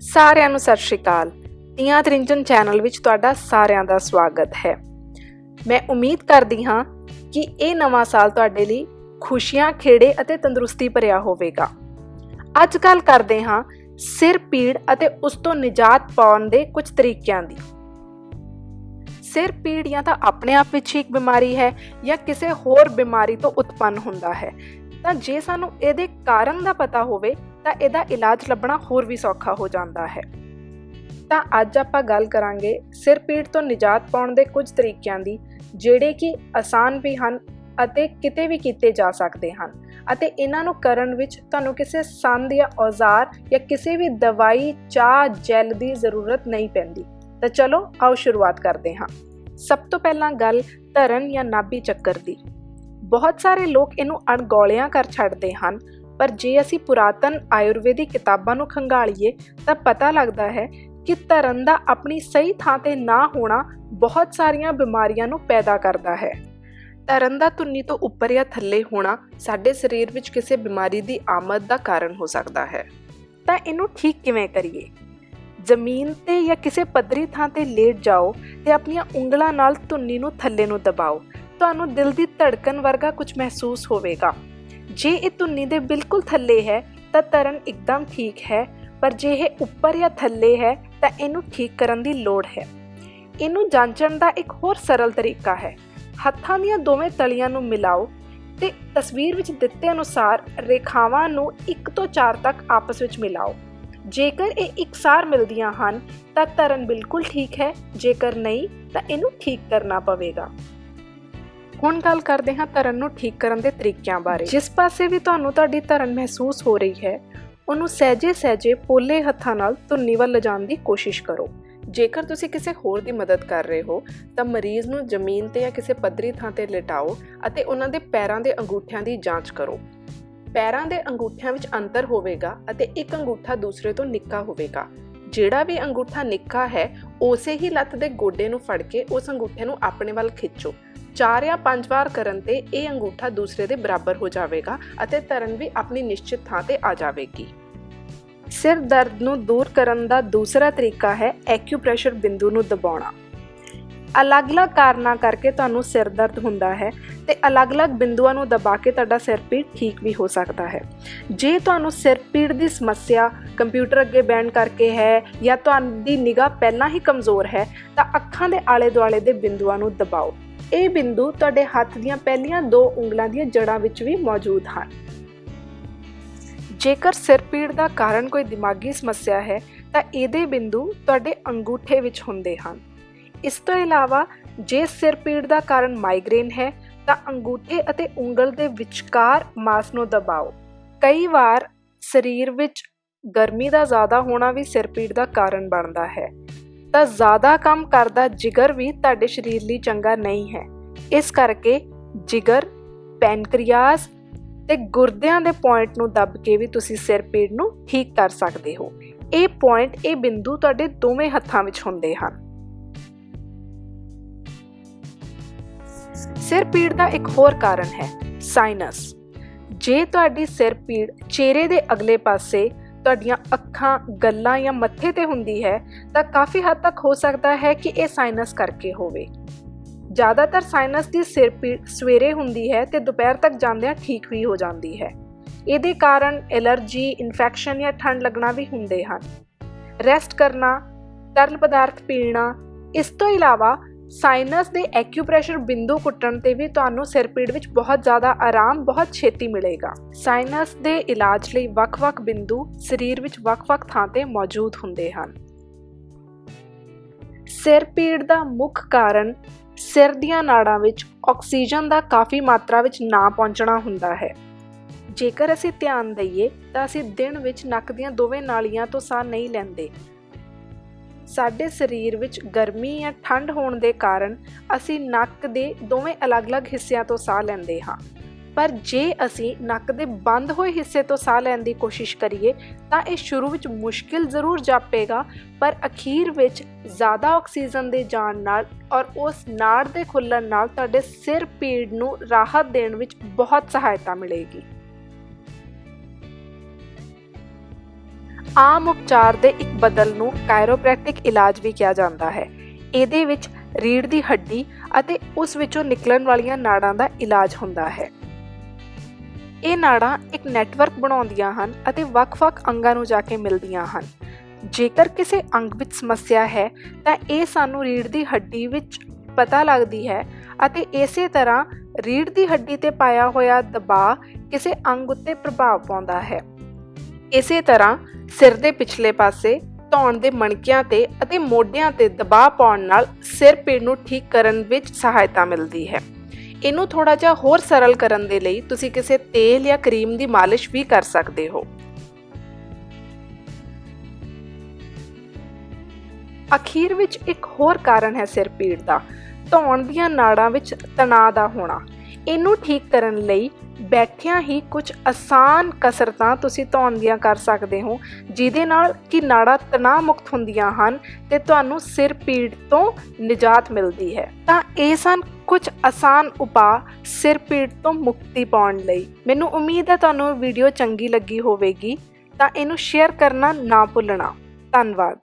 ਸਾਰਿਆਂ ਨੂੰ ਸਤਿ ਸ਼੍ਰੀ ਅਕਾਲ। ਤੀਆਂ ਤ੍ਰਿੰਜਨ ਚੈਨਲ ਵਿੱਚ ਤੁਹਾਡਾ ਸਾਰਿਆਂ ਦਾ ਸਵਾਗਤ ਹੈ। ਮੈਂ ਉਮੀਦ ਕਰਦੀ ਹਾਂ ਕਿ ਇਹ ਨਵਾਂ ਸਾਲ ਤੁਹਾਡੇ ਲਈ ਖੁਸ਼ੀਆਂ, ਖੇੜੇ ਅਤੇ ਤੰਦਰੁਸਤੀ ਭਰਿਆ ਹੋਵੇਗਾ। ਅੱਜ ਕੱਲ ਕਰਦੇ ਹਾਂ ਸਿਰ ਪੀੜ ਅਤੇ ਉਸ ਤੋਂ ਨਿਜਾਤ ਪਾਉਣ ਦੇ ਕੁਝ ਤਰੀਕਿਆਂ ਦੀ। ਸਿਰ ਪੀੜ ਜਾਂ ਤਾਂ ਆਪਣੇ ਆਪ ਵਿੱਚ ਹੀ ਇੱਕ ਬਿਮਾਰੀ ਹੈ ਜਾਂ ਕਿਸੇ ਹੋਰ ਬਿਮਾਰੀ ਤੋਂ ਉਤਪੰਨ ਹੁੰਦਾ ਹੈ। ਤਾਂ ਜੇ ਸਾਨੂੰ ਇਹਦੇ ਕਾਰਨ ਦਾ ਪਤਾ ਹੋਵੇ ਤਾਂ ਇਹਦਾ ਇਲਾਜ ਲੱਭਣਾ ਹੋਰ ਵੀ ਸੌਖਾ ਹੋ ਜਾਂਦਾ ਹੈ। ਤਾਂ ਅੱਜ ਆਪਾਂ ਗੱਲ ਕਰਾਂਗੇ ਸਿਰ ਪੀੜ ਤੋਂ ਨਿਜਾਤ ਪਾਉਣ ਦੇ ਕੁਝ ਤਰੀਕਿਆਂ ਦੀ, ਜਿਹੜੇ ਕਿ ਆਸਾਨ ਵੀ ਹਨ ਅਤੇ ਕਿਤੇ ਵੀ ਕੀਤੇ ਜਾ ਸਕਦੇ ਹਨ। ਅਤੇ ਇਹਨਾਂ ਨੂੰ ਕਰਨ ਵਿੱਚ ਤੁਹਾਨੂੰ ਕਿਸੇ ਸੰਦ ਜਾਂ ਔਜ਼ਾਰ ਜਾਂ ਕਿਸੇ ਵੀ ਦਵਾਈ, ਚਾਹ, ਜੈਲ ਦੀ ਜ਼ਰੂਰਤ ਨਹੀਂ ਪੈਂਦੀ। ਤਾਂ ਚਲੋ, ਆਓ ਸ਼ੁਰੂਆਤ ਕਰਦੇ ਹਾਂ। ਸਭ ਤੋਂ ਪਹਿਲਾਂ ਗੱਲ ਧਰਨ ਜਾਂ ਨਾਭੀ ਚੱਕਰ ਦੀ। ਬਹੁਤ ਸਾਰੇ ਲੋਕ ਇਹਨੂੰ ਅਣਗੌਲਿਆਂ ਕਰ ਛੱਡਦੇ ਹਨ। ਪਰ ਜੇ ਅਸੀਂ ਪੁਰਾਤਨ ਆਯੁਰਵੈਦਿਕ ਕਿਤਾਬਾਂ ਨੂੰ ਖੰਗਾਲੀਏ, ਤਾਂ ਪਤਾ ਲੱਗਦਾ ਹੈ ਕਿ ਧਰਨ ਦਾ ਆਪਣੀ ਸਹੀ ਥਾਂ ਤੇ ਨਾ ਹੋਣਾ ਬਹੁਤ ਸਾਰੀਆਂ ਬਿਮਾਰੀਆਂ ਨੂੰ ਪੈਦਾ ਕਰਦਾ ਹੈ। ਧਰਨ ਦਾ ਧੁੰਨੀ ਤੋਂ ਉੱਪਰ ਜਾਂ ਥੱਲੇ ਹੋਣਾ ਸਾਡੇ ਸਰੀਰ ਵਿੱਚ ਕਿਸੇ ਬਿਮਾਰੀ ਦੀ ਆਮਦ ਦਾ ਕਾਰਨ ਹੋ ਸਕਦਾ ਹੈ। ਤਾਂ ਇਹਨੂੰ ਠੀਕ ਕਿਵੇਂ ਕਰੀਏ? ਜ਼ਮੀਨ ਤੇ ਜਾਂ ਕਿਸੇ ਪੱਧਰੀ ਥਾਂ ਤੇ ਲੇਟ ਜਾਓ ਤੇ ਆਪਣੀਆਂ ਉਂਗਲਾਂ ਨਾਲ ਧੁੰਨੀ ਨੂੰ ਥੱਲੇ ਨੂੰ ਦਬਾਓ। ਤੁਹਾਨੂੰ ਦਿਲ ਦੀ ਧੜਕਣ ਵਰਗਾ ਕੁਝ ਮਹਿਸੂਸ ਹੋਵੇਗਾ। ਜੇ ਇਹ ਧੁੰਨੀ ਦੇ ਬਿਲਕੁਲ ਥੱਲੇ ਹੈ, ਤਾਂ ਤਰਨ ਇੱਕਦਮ ਠੀਕ ਹੈ, ਪਰ ਜੇ ਇਹ ਉੱਪਰ ਜਾਂ ਥੱਲੇ ਹੈ, ਤਾਂ ਇਹਨੂੰ ਠੀਕ ਕਰਨ ਦੀ ਲੋੜ ਹੈ। ਇਹਨੂੰ ਜਾਂਚਣ ਦਾ ਇੱਕ ਹੋਰ ਸਰਲ ਤਰੀਕਾ ਹੈ। ਹੱਥਾਂ ਦੀਆਂ ਦੋਵੇਂ ਤਲੀਆਂ ਨੂੰ ਮਿਲਾਓ ਤੇ ਤਸਵੀਰ ਵਿੱਚ ਦਿੱਤੇ ਅਨੁਸਾਰ ਰੇਖਾਵਾਂ ਨੂੰ 1 ਤੋਂ 4 ਤੱਕ ਆਪਸ ਵਿੱਚ ਮਿਲਾਓ। ਜੇਕਰ ਇਹ ਇਕਸਾਰ ਮਿਲਦੀਆਂ ਹਨ, ਤਾਂ ਤਰਨ ਬਿਲਕੁਲ ਠੀਕ ਹੈ, ਜੇਕਰ ਨਹੀਂ, ਤਾਂ ਇਹਨੂੰ ਠੀਕ ਕਰਨਾ ਪਵੇਗਾ। ਹੁਣ ਗੱਲ ਕਰਦੇ ਹਾਂ ਧਰਨ ਨੂੰ ਠੀਕ ਕਰਨ ਦੇ ਤਰੀਕਿਆਂ ਬਾਰੇ। ਜਿਸ ਪਾਸੇ ਵੀ ਤੁਹਾਨੂੰ ਤੁਹਾਡੀ ਧਰਨ ਮਹਿਸੂਸ ਹੋ ਰਹੀ ਹੈ, ਉਹਨੂੰ ਸਹਿਜੇ ਸਹਿਜੇ ਪੋਲੇ ਹੱਥਾਂ ਨਾਲ ਧੁੰਨੀ ਵੱਲ ਲਿਜਾਣ ਦੀ ਕੋਸ਼ਿਸ਼ ਕਰੋ। ਜੇਕਰ ਤੁਸੀਂ ਕਿਸੇ ਹੋਰ ਦੀ ਮਦਦ ਕਰ ਰਹੇ ਹੋ, ਤਾਂ ਮਰੀਜ਼ ਨੂੰ ਜ਼ਮੀਨ ਤੇ ਜਾਂ ਕਿਸੇ ਪੱਧਰੀ ਥਾਂ ਤੇ ਲਿਟਾਓ ਅਤੇ ਉਹਨਾਂ ਦੇ ਪੈਰਾਂ ਦੇ ਅੰਗੂਠਿਆਂ ਦੀ ਜਾਂਚ ਕਰੋ। ਪੈਰਾਂ ਦੇ ਅੰਗੂਠਿਆਂ ਵਿੱਚ ਅੰਤਰ ਹੋਵੇਗਾ ਅਤੇ ਇੱਕ ਅੰਗੂਠਾ ਦੂਸਰੇ ਤੋਂ ਨਿੱਕਾ ਹੋਵੇਗਾ। ਜਿਹੜਾ ਵੀ ਅੰਗੂਠਾ ਨਿੱਕਾ ਹੈ, ਉਸੇ ਹੀ ਲੱਤ ਦੇ ਗੋਡੇ ਨੂੰ ਫੜ ਕੇ ਉਸ ਅੰਗੂਠੇ ਨੂੰ ਆਪਣੇ ਵੱਲ ਖਿੱਚੋ। ਚਾਰ ਜਾਂ ਪੰਜ ਵਾਰ ਕਰਨ ਤੇ ਇਹ ਅੰਗੂਠਾ ਦੂਸਰੇ ਦੇ ਬਰਾਬਰ ਹੋ ਜਾਵੇਗਾ ਅਤੇ ਤਰਨ ਵੀ ਆਪਣੀ ਨਿਸ਼ਚਿਤ ਥਾਂ ਤੇ ਆ ਜਾਵੇਗੀ। ਸਿਰ ਦਰਦ ਨੂੰ ਦੂਰ ਕਰਨ ਦਾ ਦੂਸਰਾ ਤਰੀਕਾ ਹੈ ਐਕਿਊਪ੍ਰੈਸ਼ਰ ਬਿੰਦੂ ਨੂੰ ਦਬਾਉਣਾ। ਅਲੱਗ-ਅਲੱਗ ਕਾਰਨਾਂ ਕਰਕੇ ਤੁਹਾਨੂੰ ਸਿਰ ਦਰਦ ਹੁੰਦਾ ਹੈ ਤੇ ਅਲੱਗ-ਅਲੱਗ ਬਿੰਦੂਆਂ ਨੂੰ ਦਬਾ ਕੇ ਤੁਹਾਡਾ ਸਿਰ ਪੀੜ ਠੀਕ ਵੀ ਹੋ ਸਕਦਾ ਹੈ। ਜੇ ਤੁਹਾਨੂੰ ਸਿਰ ਪੀੜ ਦੀ ਸਮੱਸਿਆ ਕੰਪਿਊਟਰ ਅੱਗੇ ਬੈਠ ਕਰਕੇ ਹੈ ਜਾਂ ਤੁਹਾਡੀ ਨਿਗਾਹ ਪਹਿਲਾਂ ਹੀ ਕਮਜ਼ੋਰ ਹੈ ਤਾਂ ਅੱਖਾਂ ਦੇ ਆਲੇ-ਦੁਆਲੇ ਦੇ ਬਿੰਦੂਆਂ ਨੂੰ ਦਬਾਓ। ਇਹ ਬਿੰਦੂ ਤੁਹਾਡੇ ਹੱਥ ਦੀਆਂ ਪਹਿਲੀਆਂ ਦੋ ਉਂਗਲਾਂ ਦੀਆਂ ਜੜ੍ਹਾਂ ਵਿੱਚ ਵੀ ਮੌਜੂਦ ਹਨ। ਜੇਕਰ ਸਿਰ ਪੀੜ ਦਾ ਕਾਰਨ ਕੋਈ ਦਿਮਾਗੀ ਸਮੱਸਿਆ ਹੈ, ਤਾਂ ਇਹਦੇ ਬਿੰਦੂ ਤੁਹਾਡੇ ਅੰਗੂਠੇ ਵਿੱਚ ਹੁੰਦੇ ਹਨ। ਇਸ ਤੋਂ ਇਲਾਵਾ, ਜੇ ਸਿਰ ਪੀੜ ਦਾ ਕਾਰਨ ਮਾਈਗ੍ਰੇਨ ਹੈ, ਤਾਂ ਅੰਗੂਠੇ ਅਤੇ ਉਂਗਲ ਦੇ ਵਿਚਕਾਰ ਮਾਸ ਨੂੰ ਦਬਾਓ। ਕਈ ਵਾਰ ਸਰੀਰ ਵਿੱਚ ਗਰਮੀ ਦਾ ਜ਼ਿਆਦਾ ਹੋਣਾ ਵੀ ਸਿਰ ਪੀੜ ਦਾ ਕਾਰਨ ਬਣਦਾ ਹੈ। ਤਾਂ ਜ਼ਿਆਦਾ ਕੰਮ ਕਰਦਾ ਜਿਗਰ ਵੀ ਤੁਹਾਡੇ ਸਰੀਰ ਲਈ ਚੰਗਾ ਨਹੀਂ ਹੈ। ਇਸ ਕਰਕੇ ਜਿਗਰ, ਪੈਨਕ੍ਰੀਆਸ ਤੇ ਗੁਰਦਿਆਂ ਦੇ ਪੁਆਇੰਟ ਨੂੰ ਦੱਬ ਕੇ ਵੀ ਤੁਸੀਂ ਸਿਰ ਪੀੜ ਨੂੰ ਠੀਕ ਕਰ ਸਕਦੇ ਹੋ। ਇਹ ਪੁਆਇੰਟ ਇਹ ਬਿੰਦੂ ਤੁਹਾਡੇ ਦੋਵੇਂ ਹੱਥਾਂ ਵਿੱਚ ਹੁੰਦੇ ਹਨ। ਸਿਰ ਪੀੜ ਦਾ ਇੱਕ ਹੋਰ ਕਾਰਨ ਹੈ ਸਾਈਨਸ ਜੇ ਤੁਹਾਡੀ ਸਿਰ ਪੀੜ ਚਿਹਰੇ ਦੇ ਅਗਲੇ ਪਾਸੇ ਤੁਹਾਡੀਆਂ ਅੱਖਾਂ, ਗੱਲਾਂ ਜਾਂ ਮੱਥੇ ਤੇ ਹੁੰਦੀ ਹੈ, ਤਾਂ ਕਾਫੀ ਹੱਦ ਤੱਕ ਹੋ ਸਕਦਾ ਹੈ ਕਿ ਇਹ ਸਾਈਨਸ ਕਰਕੇ ਹੋਵੇ। ਜ਼ਿਆਦਾਤਰ ਸਾਈਨਸ ਦੀ ਸਿਰ ਪੀੜ ਸਵੇਰੇ ਹੁੰਦੀ ਹੈ ਤੇ ਦੁਪਹਿਰ ਤੱਕ ਜਾਂਦਿਆਂ ਠੀਕ ਵੀ ਹੋ ਜਾਂਦੀ ਹੈ। ਇਹਦੇ ਕਾਰਨ ਐਲਰਜੀ, ਇਨਫੈਕਸ਼ਨ ਜਾਂ ਠੰਡ ਲੱਗਣਾ ਵੀ ਹੁੰਦੇ ਹਨ। ਰੈਸਟ ਕਰਨਾ, ਤਰਲ ਪਦਾਰਥ ਪੀਣਾ, ਇਸ ਤੋਂ ਇਲਾਵਾ ਸਾਈਨਸ ਦੇ ਐਕਿਊਪ੍ਰੈਸ਼ਰ ਬਿੰਦੂ ਕੁੱਟਣ ਤੇ ਵੀ ਤੁਹਾਨੂੰ ਸਿਰ ਪੀੜ ਵਿੱਚ ਬਹੁਤ ਜ਼ਿਆਦਾ ਆਰਾਮ, ਬਹੁਤ ਛੇਤੀ ਮਿਲੇਗਾ। ਸਾਈਨਸ ਦੇ ਇਲਾਜ ਲਈ ਵੱਖ-ਵੱਖ ਬਿੰਦੂ ਸਰੀਰ ਵਿੱਚ ਵੱਖ-ਵੱਖ ਥਾਂ ਤੇ ਮੌਜੂਦ ਹੁੰਦੇ ਹਨ। ਸਿਰ ਪੀੜ ਦਾ ਮੁੱਖ ਕਾਰਨ ਸਿਰ ਦੀਆਂ ਨਾੜਾਂ ਵਿੱਚ ਆਕਸੀਜਨ ਦਾ ਕਾਫੀ ਮਾਤਰਾ ਵਿੱਚ ਨਾ ਪਹੁੰਚਣਾ ਹੁੰਦਾ ਹੈ। ਜੇਕਰ ਅਸੀਂ ਧਿਆਨ ਦਈਏ ਤਾਂ ਅਸੀਂ ਦਿਨ ਵਿੱਚ ਨੱਕ ਦੀਆਂ ਦੋਵੇਂ ਨਾਲੀਆਂ ਤੋਂ ਸਾਹ ਨਹੀਂ ਲੈਂਦੇ। ਸਾਡੇ ਸਰੀਰ ਵਿੱਚ ਗਰਮੀ ਜਾਂ ਠੰਡ ਹੋਣ ਦੇ ਕਾਰਨ ਅਸੀਂ ਨੱਕ ਦੇ ਦੋਵੇਂ ਅਲੱਗ-ਅਲੱਗ ਹਿੱਸਿਆਂ ਤੋਂ ਸਾਹ ਲੈਂਦੇ ਹਾਂ। ਪਰ ਜੇ ਅਸੀਂ ਨੱਕ ਦੇ ਬੰਦ ਹੋਏ ਹਿੱਸੇ ਤੋਂ ਸਾਹ ਲੈਣ ਦੀ ਕੋਸ਼ਿਸ਼ ਕਰੀਏ, ਤਾਂ ਇਹ ਸ਼ੁਰੂ ਵਿੱਚ ਮੁਸ਼ਕਿਲ ਜ਼ਰੂਰ ਜਾਪੇਗਾ, ਪਰ ਅਖੀਰ ਵਿੱਚ ਜ਼ਿਆਦਾ ਆਕਸੀਜਨ ਦੇ ਜਾਣ ਨਾਲ ਔਰ ਉਸ ਨਾੜ ਦੇ ਖੁੱਲਣ ਨਾਲ ਤੁਹਾਡੇ ਸਿਰ ਪੀੜ ਨੂੰ ਰਾਹਤ ਦੇਣ ਵਿੱਚ ਬਹੁਤ ਸਹਾਇਤਾ ਮਿਲੇਗੀ। ਆਮ ਉਪਚਾਰ ਦੇ ਇੱਕ ਬਦਲ ਨੂੰ ਕਾਇਰੋਪ੍ਰੈਕਟਿਕ ਇਲਾਜ ਵੀ ਕਿਹਾ ਜਾਂਦਾ ਹੈ। ਇਹਦੇ ਵਿੱਚ ਰੀੜ ਦੀ ਹੱਡੀ ਅਤੇ ਉਸ ਵਿੱਚੋਂ ਨਿਕਲਣ ਵਾਲੀਆਂ ਨਾੜਾਂ ਦਾ ਇਲਾਜ ਹੁੰਦਾ ਹੈ। ਇਹ ਨਾੜਾਂ ਇੱਕ ਨੈਟਵਰਕ ਬਣਾਉਂਦੀਆਂ ਹਨ ਅਤੇ ਵੱਖ-ਵੱਖ ਅੰਗਾਂ ਨੂੰ ਜਾ ਕੇ ਮਿਲਦੀਆਂ ਹਨ। ਜੇਕਰ ਕਿਸੇ ਅੰਗ ਵਿੱਚ ਸਮੱਸਿਆ ਹੈ, ਤਾਂ ਇਹ ਸਾਨੂੰ ਰੀੜ੍ਹ ਦੀ ਹੱਡੀ ਵਿੱਚ ਪਤਾ ਲੱਗਦੀ ਹੈ ਅਤੇ ਇਸੇ ਤਰ੍ਹਾਂ ਰੀੜ ਦੀ ਹੱਡੀ ਤੇ ਪਾਇਆ ਹੋਇਆ ਦਬਾਅ ਕਿਸੇ ਅੰਗ ਉੱਤੇ ਪ੍ਰਭਾਵ ਪਾਉਂਦਾ ਹੈ। ਇਸੇ ਤਰ੍ਹਾਂ ਸਿਰ ਦੇ ਪਿਛਲੇ ਪਾਸੇ ਧੌਣ ਦੇ ਮਣਕਿਆਂ ਤੇ ਅਤੇ ਮੋਢਿਆਂ ਤੇ ਦਬਾਅ ਪਾਉਣ ਨਾਲ ਸਿਰ ਪੀੜ ਨੂੰ ਠੀਕ ਕਰਨ ਵਿੱਚ ਸਹਾਇਤਾ ਮਿਲਦੀ ਹੈ। ਇਹਨੂੰ ਥੋੜਾ ਜਿਹਾ ਹੋਰ ਸਰਲ ਕਰਨ ਦੇ ਲਈ ਤੁਸੀਂ ਕਿਸੇ ਤੇਲ ਜਾਂ ਕਰੀਮ ਦੀ ਮਾਲਿਸ਼ ਵੀ ਕਰ ਸਕਦੇ ਹੋ। ਅਖੀਰ ਵਿੱਚ ਇੱਕ ਹੋਰ ਕਾਰਨ ਹੈ ਸਿਰ ਪੀੜ ਦਾ। ਧੌਣ ਦੀਆਂ ਨਾੜਾਂ ਵਿੱਚ ਤਣਾਅ ਦਾ ਹੋਣਾ। ਇਹਨੂੰ ਠੀਕ ਕਰਨ ਲਈ ਬੈਠਿਆਂ ਹੀ ਕੁਝ ਆਸਾਨ ਕਸਰਤਾਂ ਤੁਸੀਂ ਧੌਣ ਦੀਆਂ ਕਰ ਸਕਦੇ ਹੋ, ਜਿਹਦੇ ਨਾਲ ਕਿ ਨਾੜਾਂ ਤਣਾਅ ਮੁਕਤ ਹੁੰਦੀਆਂ ਹਨ ਤੇ ਤੁਹਾਨੂੰ ਸਿਰ ਪੀੜ ਤੋਂ ਨਿਜਾਤ ਮਿਲਦੀ ਹੈ। ਤਾਂ ਇਹ ਸਨ ਕੁਝ ਆਸਾਨ ਉਪਾਅ ਸਿਰ ਪੀੜ ਤੋਂ ਮੁਕਤੀ ਪਾਉਣ ਲਈ। ਮੈਨੂੰ ਉਮੀਦ ਹੈ ਤੁਹਾਨੂੰ ਵੀਡੀਓ ਚੰਗੀ ਲੱਗੀ ਹੋਵੇਗੀ। ਤਾਂ ਇਹਨੂੰ ਸ਼ੇਅਰ ਕਰਨਾ ਨਾ ਭੁੱਲਣਾ। ਧੰਨਵਾਦ।